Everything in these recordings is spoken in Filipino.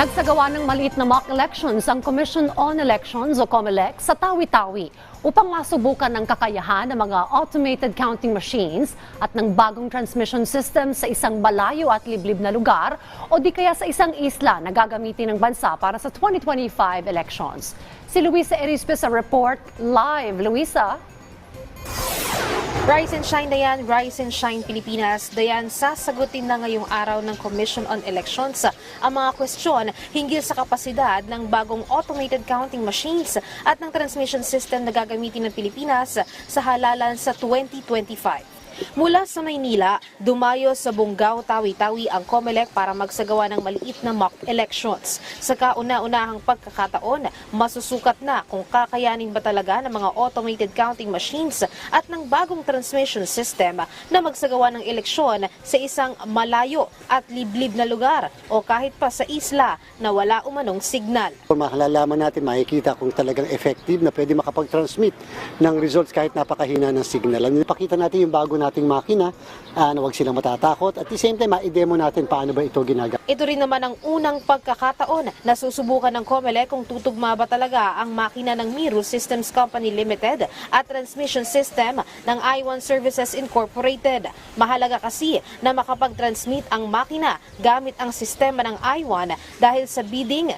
Nagsagawa ng maliit na mock elections ang Commission on Elections o COMELEC sa Tawi-Tawi upang masubukan ng kakayahan ng mga automated counting machines at ng bagong transmission system sa isang malayo at liblib na lugar o di kaya sa isang isla na gagamitin ng bansa para sa 2025 elections. Si Luisa Erispe sa report live. Luisa? Rise and Shine Dayan, Rise and Shine Pilipinas. Dayan, sasagutin na ngayong araw ng Commission on Elections ang mga kwestiyon hinggil sa kapasidad ng bagong automated counting machines at ng transmission system na gagamitin ng Pilipinas sa halalan sa 2025. Mula sa Maynila, dumayo sa Bungaw, Tawi-Tawi ang COMELEC para magsagawa ng maliit na mock elections. Sa kauna-unahang pagkakataon, masusukat na kung kakayanin ba talaga ng mga automated counting machines at ng bagong transmission system na magsagawa ng eleksyon sa isang malayo at liblib na lugar o kahit pa sa isla na wala umanong signal. Kung makalalaman natin, makikita kung talagang effective na pwede makapag-transmit ng results kahit napakahina ng signal. Ang ipakita natin yung bago nating makina ah, na huwag silang matatakot. At the same time, ma-demo natin paano ba ito ginagawa. Ito rin naman ang unang pagkakataon na susubukan ng COMELEC kung tutugma ba talaga ang makina ng Miru Systems Company Limited at transmission system ng I1 Services Incorporated. Mahalaga kasi na makapag-transmit ang makina gamit ang sistema ng I1 dahil sa bidding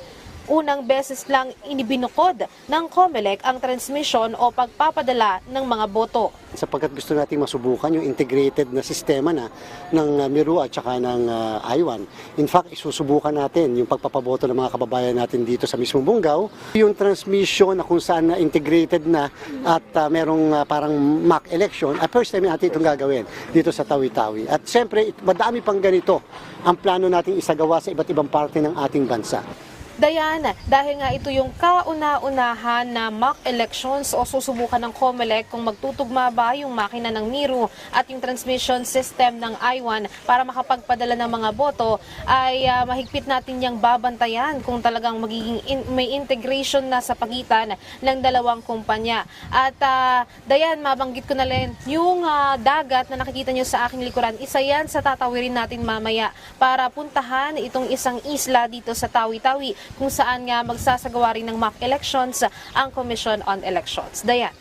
Unang beses lang inibinukod ng COMELEC ang transmission o pagpapadala ng mga boto. Sapagkat gusto nating masubukan yung integrated na sistema na ng ah, Miru at saka ng ah, I1. In fact, isusubukan natin yung pagpapaboto ng mga kababayan natin dito sa mismong Bungaw. Yung transmission na kung saan na integrated na at ah, merong ah, parang mock election, at first time natin itong gagawin dito sa Tawi-Tawi. At siyempre, madami pang ganito ang plano nating isagawa sa iba't ibang parte ng ating bansa. Dayan, dahil nga ito yung kauna-unahan na mock elections o susubukan ng COMELEC kung magtutugma ba yung makina ng Miru at yung transmission system ng I1 para makapagpadala ng mga boto ay ah, mahigpit natin yung babantayan kung talagang magiging in- may integration na sa pagitan ng dalawang kumpanya. At ah, Dayan, mabanggit ko na rin yung ah, dagat na nakikita nyo sa aking likuran. Isa yan sa tatawirin natin mamaya para puntahan itong isang isla dito sa Tawi-Tawi kung saan nga magsasagawa rin ng mock elections ang Commission on Elections. Dayan.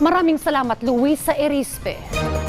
Maraming salamat Luisa Erispe.